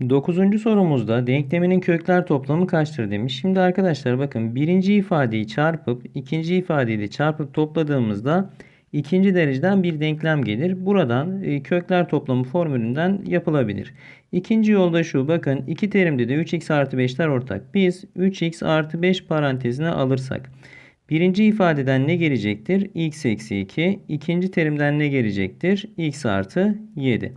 Dokuzuncu sorumuzda denkleminin kökler toplamı kaçtır demiş. Şimdi arkadaşlar bakın birinci ifadeyi çarpıp ikinci ifadeyi de çarpıp topladığımızda ikinci dereceden bir denklem gelir. Buradan e, kökler toplamı formülünden yapılabilir. İkinci yolda şu bakın iki terimde de 3x artı 5'ler ortak. Biz 3x artı 5 parantezine alırsak birinci ifadeden ne gelecektir? x eksi 2. İkinci terimden ne gelecektir? x artı 7.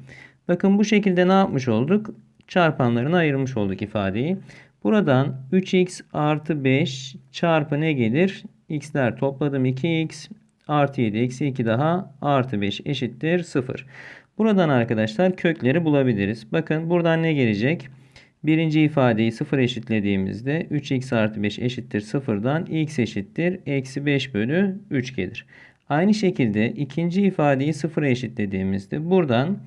Bakın bu şekilde ne yapmış olduk? Çarpanlarına ayırmış olduk ifadeyi. Buradan 3x artı 5 çarpı ne gelir? x'ler topladım 2x artı 7 eksi 2 daha artı 5 eşittir 0. Buradan arkadaşlar kökleri bulabiliriz. Bakın buradan ne gelecek? Birinci ifadeyi 0 eşitlediğimizde 3x artı 5 eşittir 0'dan x eşittir eksi 5 bölü 3 gelir. Aynı şekilde ikinci ifadeyi 0'a eşitlediğimizde buradan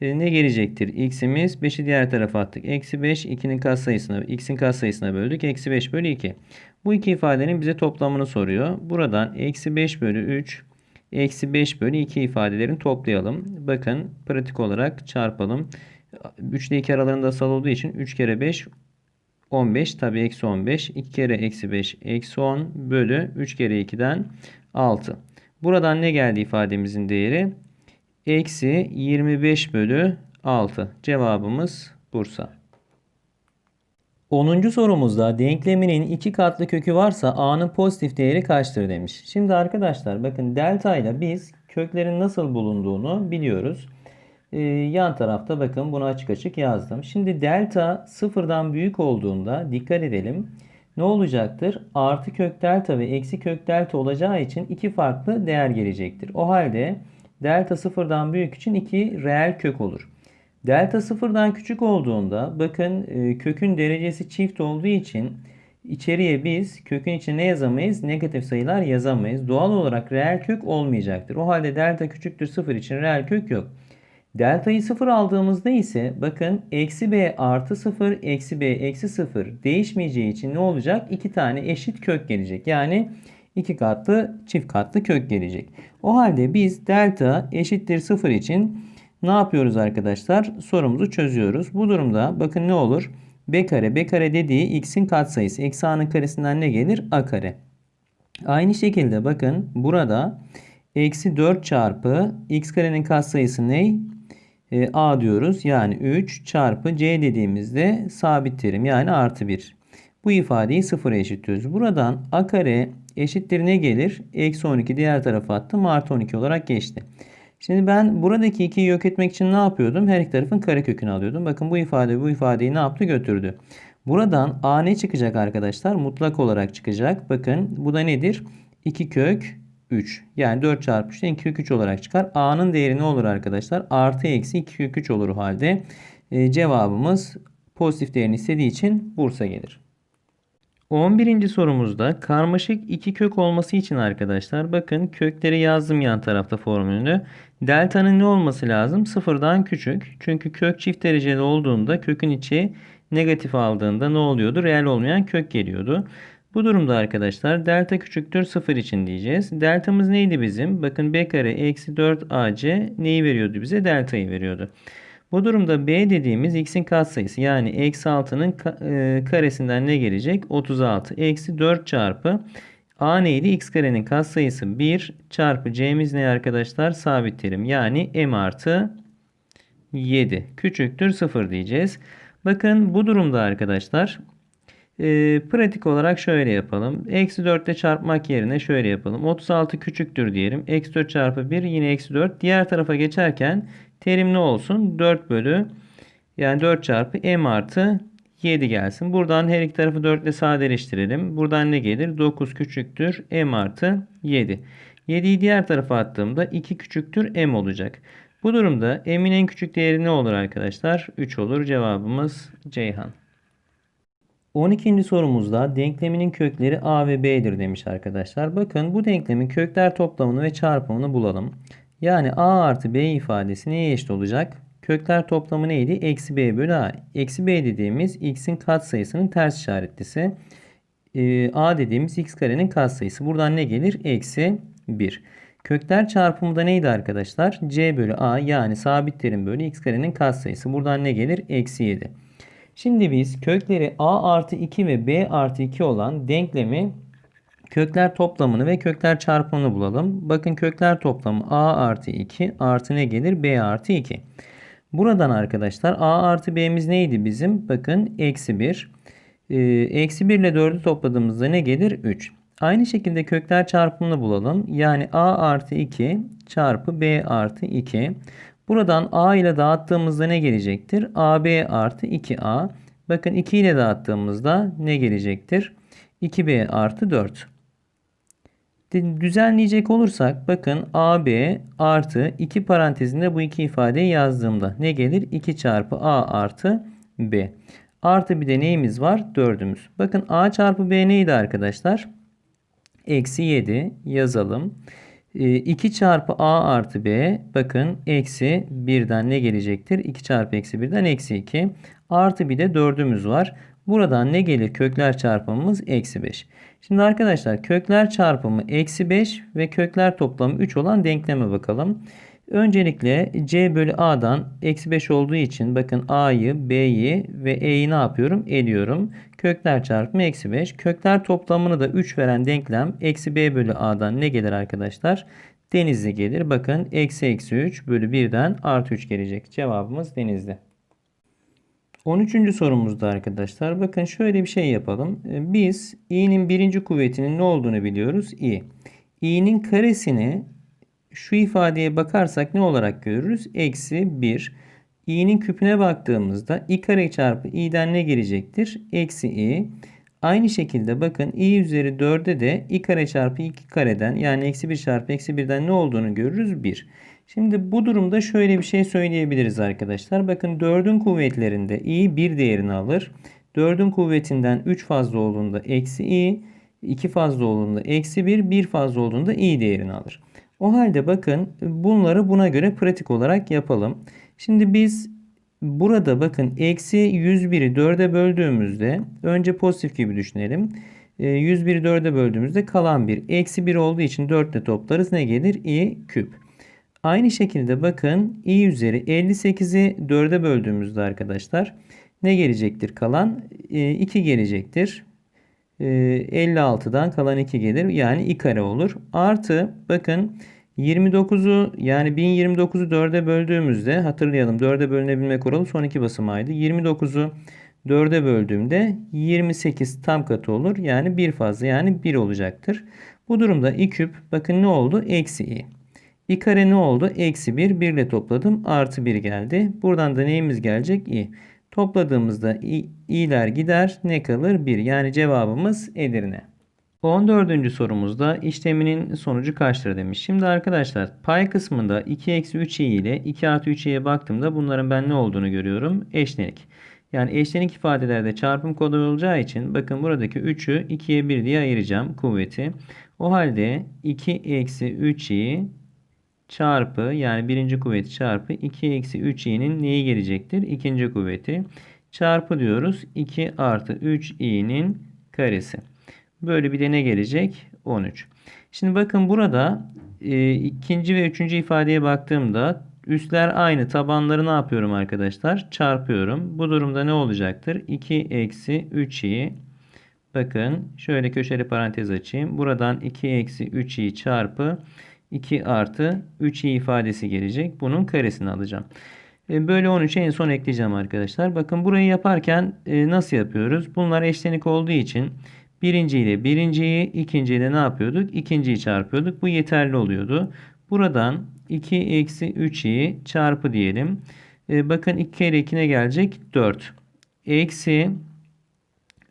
ne gelecektir? X'imiz 5'i diğer tarafa attık. Eksi 5 2'nin katsayısına, x'in katsayısına böldük. Eksi 5 bölü 2. Bu iki ifadenin bize toplamını soruyor. Buradan eksi 5 bölü 3 eksi 5 bölü 2 ifadelerini toplayalım. Bakın pratik olarak çarpalım. 3 ile 2 aralarında asal olduğu için 3 kere 5 15 tabi eksi 15. 2 kere eksi 5 eksi 10 bölü 3 kere 2'den 6. Buradan ne geldi ifademizin değeri? Eksi 25 bölü 6. Cevabımız Bursa. 10. sorumuzda denkleminin iki katlı kökü varsa a'nın pozitif değeri kaçtır demiş. Şimdi arkadaşlar bakın delta ile biz köklerin nasıl bulunduğunu biliyoruz. Ee, yan tarafta bakın bunu açık açık yazdım. Şimdi delta sıfırdan büyük olduğunda dikkat edelim. Ne olacaktır? Artı kök delta ve eksi kök delta olacağı için iki farklı değer gelecektir. O halde delta sıfırdan büyük için 2 reel kök olur. Delta sıfırdan küçük olduğunda bakın e, kökün derecesi çift olduğu için içeriye biz kökün içine ne yazamayız? Negatif sayılar yazamayız. Doğal olarak reel kök olmayacaktır. O halde delta küçüktür sıfır için reel kök yok. Delta'yı sıfır aldığımızda ise bakın eksi b artı sıfır eksi b eksi sıfır değişmeyeceği için ne olacak? İki tane eşit kök gelecek. Yani iki katlı çift katlı kök gelecek. O halde biz delta eşittir 0 için ne yapıyoruz arkadaşlar? Sorumuzu çözüyoruz. Bu durumda bakın ne olur? b kare b kare dediği x'in katsayısı. Eksi a'nın karesinden ne gelir? a kare. Aynı şekilde bakın burada eksi 4 çarpı x karenin katsayısı ne? E, a diyoruz. Yani 3 çarpı c dediğimizde sabit terim yani artı 1. Bu ifadeyi sıfıra eşitliyoruz. Buradan a kare eşittir ne gelir? Eksi 12 diğer tarafa attım. Artı 12 olarak geçti. Şimdi ben buradaki 2'yi yok etmek için ne yapıyordum? Her iki tarafın karekökünü alıyordum. Bakın bu ifade bu ifadeyi ne yaptı? Götürdü. Buradan a ne çıkacak arkadaşlar? Mutlak olarak çıkacak. Bakın bu da nedir? 2 kök 3. Yani 4 çarpı 3'ten 2 kök 3 olarak çıkar. a'nın değeri ne olur arkadaşlar? Artı eksi 2 kök 3 olur halde. E, cevabımız pozitif değerini istediği için Bursa gelir. 11. sorumuzda karmaşık iki kök olması için arkadaşlar bakın kökleri yazdım yan tarafta formülünü. Delta'nın ne olması lazım? Sıfırdan küçük. Çünkü kök çift dereceli olduğunda kökün içi negatif aldığında ne oluyordu? Reel olmayan kök geliyordu. Bu durumda arkadaşlar delta küçüktür 0 için diyeceğiz. Deltamız neydi bizim? Bakın b kare eksi 4 ac neyi veriyordu bize? Deltayı veriyordu. Bu durumda b dediğimiz x'in katsayısı yani eksi 6'nın e, karesinden ne gelecek? 36 eksi 4 çarpı a neydi? x karenin katsayısı 1 çarpı c'miz ne arkadaşlar? Sabit terim yani m artı 7 küçüktür 0 diyeceğiz. Bakın bu durumda arkadaşlar e, pratik olarak şöyle yapalım. Eksi 4 ile çarpmak yerine şöyle yapalım. 36 küçüktür diyelim. Eksi 4 çarpı 1 yine eksi 4. Diğer tarafa geçerken terim ne olsun? 4 bölü yani 4 çarpı m artı 7 gelsin. Buradan her iki tarafı 4 ile sadeleştirelim. Buradan ne gelir? 9 küçüktür m artı 7. 7'yi diğer tarafa attığımda 2 küçüktür m olacak. Bu durumda m'in en küçük değeri ne olur arkadaşlar? 3 olur. Cevabımız Ceyhan. 12. sorumuzda denkleminin kökleri a ve b'dir demiş arkadaşlar. Bakın bu denklemin kökler toplamını ve çarpımını bulalım. Yani a artı b ifadesi neye eşit olacak? Kökler toplamı neydi? Eksi b bölü a. Eksi b dediğimiz x'in katsayısının ters işaretlisi. Ee, a dediğimiz x karenin katsayısı. Buradan ne gelir? Eksi 1. Kökler çarpımı da neydi arkadaşlar? c bölü a yani sabit terim bölü x karenin katsayısı. Buradan ne gelir? Eksi 7. Şimdi biz kökleri a artı 2 ve b artı 2 olan denklemi kökler toplamını ve kökler çarpımını bulalım. Bakın kökler toplamı a artı 2 artı ne gelir? b artı 2. Buradan arkadaşlar a artı b'miz neydi bizim? Bakın eksi 1. Ee, eksi 1 ile 4'ü topladığımızda ne gelir? 3. Aynı şekilde kökler çarpımını bulalım. Yani a artı 2 çarpı b artı 2. Buradan a ile dağıttığımızda ne gelecektir? ab artı 2a. Bakın 2 ile dağıttığımızda ne gelecektir? 2b artı 4. Düzenleyecek olursak bakın AB artı 2 parantezinde bu iki ifadeyi yazdığımda ne gelir? 2 çarpı A artı B. Artı bir de neyimiz var? 4'ümüz. Bakın A çarpı B neydi arkadaşlar? Eksi 7 yazalım. 2 ee, çarpı A artı B bakın eksi 1'den ne gelecektir? 2 çarpı eksi 1'den eksi 2. Artı bir de 4'ümüz var. Buradan ne gelir? Kökler çarpımımız eksi 5. Şimdi arkadaşlar kökler çarpımı eksi 5 ve kökler toplamı 3 olan denkleme bakalım. Öncelikle c bölü a'dan eksi 5 olduğu için bakın a'yı, b'yi ve e'yi ne yapıyorum? Eliyorum. Kökler çarpımı eksi 5. Kökler toplamını da 3 veren denklem eksi b bölü a'dan ne gelir arkadaşlar? Denizli gelir. Bakın eksi eksi 3 bölü 1'den artı 3 gelecek. Cevabımız denizli. 13. sorumuzda arkadaşlar bakın şöyle bir şey yapalım. Ee, biz i'nin birinci kuvvetinin ne olduğunu biliyoruz. i. i'nin karesini şu ifadeye bakarsak ne olarak görürüz? Eksi 1. i'nin küpüne baktığımızda i kare çarpı i'den ne gelecektir? Eksi i. Aynı şekilde bakın i üzeri 4'e de i kare çarpı 2 kareden yani eksi 1 çarpı eksi 1'den ne olduğunu görürüz? 1. Şimdi bu durumda şöyle bir şey söyleyebiliriz arkadaşlar. Bakın 4'ün kuvvetlerinde i 1 değerini alır. 4'ün kuvvetinden 3 fazla olduğunda eksi i, 2 fazla olduğunda eksi 1, 1 fazla olduğunda i değerini alır. O halde bakın bunları buna göre pratik olarak yapalım. Şimdi biz burada bakın eksi 101'i 4'e böldüğümüzde önce pozitif gibi düşünelim. 101'i ee, 4'e böldüğümüzde kalan 1. Eksi 1 olduğu için 4 ile toplarız. Ne gelir? i küp. Aynı şekilde bakın i üzeri 58'i 4'e böldüğümüzde arkadaşlar ne gelecektir kalan? 2 e, gelecektir. 56'dan e, kalan 2 gelir. Yani i kare olur. Artı bakın 29'u yani 1029'u 4'e böldüğümüzde hatırlayalım 4'e bölünebilme kuralı son iki basamağıydı. 29'u 4'e böldüğümde 28 tam katı olur. Yani 1 fazla yani 1 olacaktır. Bu durumda i küp bakın ne oldu? Eksi i. i kare ne oldu? Eksi 1. 1 ile topladım. Artı 1 geldi. Buradan da neyimiz gelecek? i. Topladığımızda i'ler gider. Ne kalır? 1. Yani cevabımız Edirne. 14. sorumuzda işleminin sonucu kaçtır demiş. Şimdi arkadaşlar pay kısmında 2 eksi 3i ile 2 artı 3i'ye baktığımda bunların ben ne olduğunu görüyorum? Eşlenik. Yani eşlenik ifadelerde çarpım kodu olacağı için bakın buradaki 3'ü 2'ye 1 diye ayıracağım kuvveti. O halde 2 eksi 3i çarpı yani birinci kuvveti çarpı 2 eksi 3i'nin neyi gelecektir? İkinci kuvveti. Çarpı diyoruz 2 artı 3i'nin karesi. Böyle bir de ne gelecek? 13. Şimdi bakın burada e, ikinci ve üçüncü ifadeye baktığımda üstler aynı. Tabanları ne yapıyorum arkadaşlar? Çarpıyorum. Bu durumda ne olacaktır? 2 eksi 3i Bakın şöyle köşeli parantez açayım. Buradan 2 eksi 3i çarpı 2 artı 3i ifadesi gelecek. Bunun karesini alacağım. E, böyle 13'e en son ekleyeceğim arkadaşlar. Bakın burayı yaparken e, nasıl yapıyoruz? Bunlar eşlenik olduğu için birinci ile birinciyi, ikinci ile ne yapıyorduk? İkinciyi çarpıyorduk. Bu yeterli oluyordu. Buradan 2 eksi 3i çarpı diyelim. E, bakın 2 kere 2 ne gelecek? 4. Eksi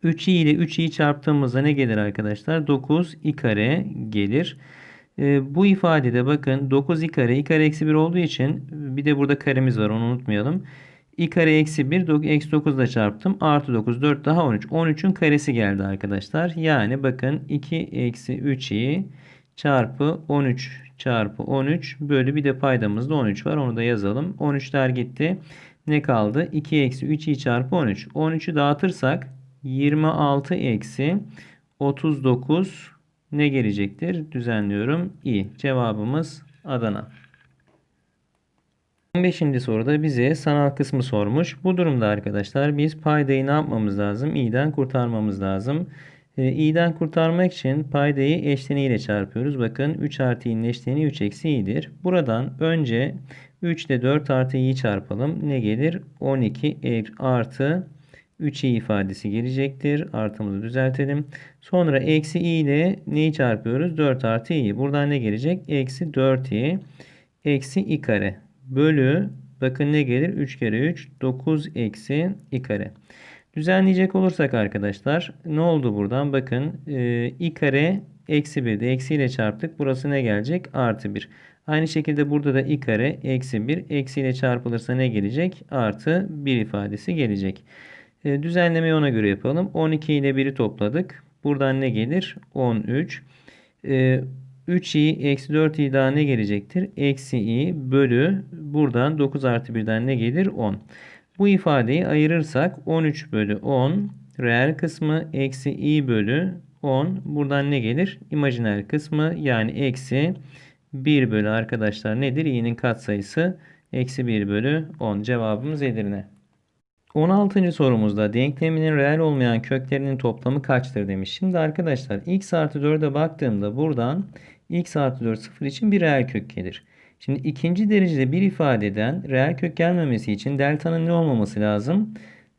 3i ile 3i'yi çarptığımızda ne gelir arkadaşlar? 9 i kare gelir. E, bu ifadede bakın 9 i kare i kare eksi 1 olduğu için bir de burada karemiz var onu unutmayalım. i kare eksi 1 eksi 9 ile çarptım. Artı 9 4 daha 13. 13'ün karesi geldi arkadaşlar. Yani bakın 2 eksi 3i çarpı 13 çarpı 13 bölü bir de paydamızda 13 var. Onu da yazalım. 13'ler gitti. Ne kaldı? 2 eksi 3i çarpı 13. 13'ü dağıtırsak 26 eksi 39 ne gelecektir? Düzenliyorum. i. Cevabımız Adana. 15. soruda bize sanal kısmı sormuş. Bu durumda arkadaşlar biz paydayı ne yapmamız lazım? i'den kurtarmamız lazım. E, i'den kurtarmak için paydayı eşleniğiyle çarpıyoruz. Bakın 3 artı i'nin eşleniği 3 eksi i'dir. Buradan önce 3 ile 4 artı i'yi çarpalım. Ne gelir? 12 e- artı 3i ifadesi gelecektir. Artımızı düzeltelim. Sonra eksi i ile neyi çarpıyoruz? 4 artı i'yi. Buradan ne gelecek? Eksi 4i eksi i kare bölü bakın ne gelir? 3 kere 3 9 eksi i kare. Düzenleyecek olursak arkadaşlar ne oldu buradan? Bakın e, i kare eksi 1 de eksi ile çarptık. Burası ne gelecek? Artı 1. Aynı şekilde burada da i kare eksi 1 eksi ile çarpılırsa ne gelecek? Artı 1 ifadesi gelecek. E, düzenlemeyi ona göre yapalım. 12 ile 1'i topladık. Buradan ne gelir? 13. E, 3i eksi 4i daha ne gelecektir? Eksi i bölü buradan 9 artı 1'den ne gelir? 10. Bu ifadeyi ayırırsak 13 bölü 10 reel kısmı eksi i bölü 10 buradan ne gelir? İmajiner kısmı yani eksi 1 bölü arkadaşlar nedir? i'nin katsayısı eksi 1 bölü 10 cevabımız Edirne. 16. sorumuzda denkleminin reel olmayan köklerinin toplamı kaçtır demiş. Şimdi arkadaşlar x artı 4'e baktığımda buradan x artı 4 sıfır için bir reel kök gelir. Şimdi ikinci derecede bir ifadeden reel kök gelmemesi için delta'nın ne olmaması lazım?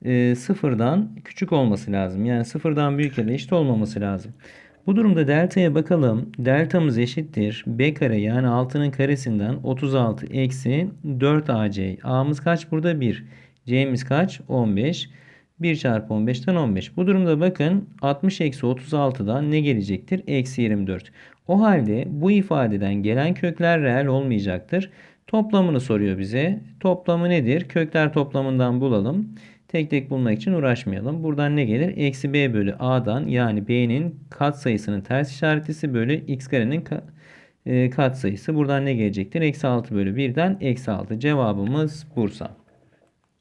Ee, sıfırdan küçük olması lazım. Yani sıfırdan büyük ya da eşit olmaması lazım. Bu durumda delta'ya bakalım. Deltamız eşittir. B kare yani 6'nın karesinden 36 eksi 4 AC. A'mız kaç burada? 1. C'miz kaç? 15. 1 çarpı 15'ten 15. Bu durumda bakın 60 eksi 36'dan ne gelecektir? Eksi 24. O halde bu ifadeden gelen kökler reel olmayacaktır. Toplamını soruyor bize. Toplamı nedir? Kökler toplamından bulalım. Tek tek bulmak için uğraşmayalım. Buradan ne gelir? Eksi b bölü a'dan yani b'nin katsayısının ters işaretisi bölü x karenin ka e, katsayısı. Buradan ne gelecektir? Eksi 6 bölü 1'den eksi 6. Cevabımız Bursa.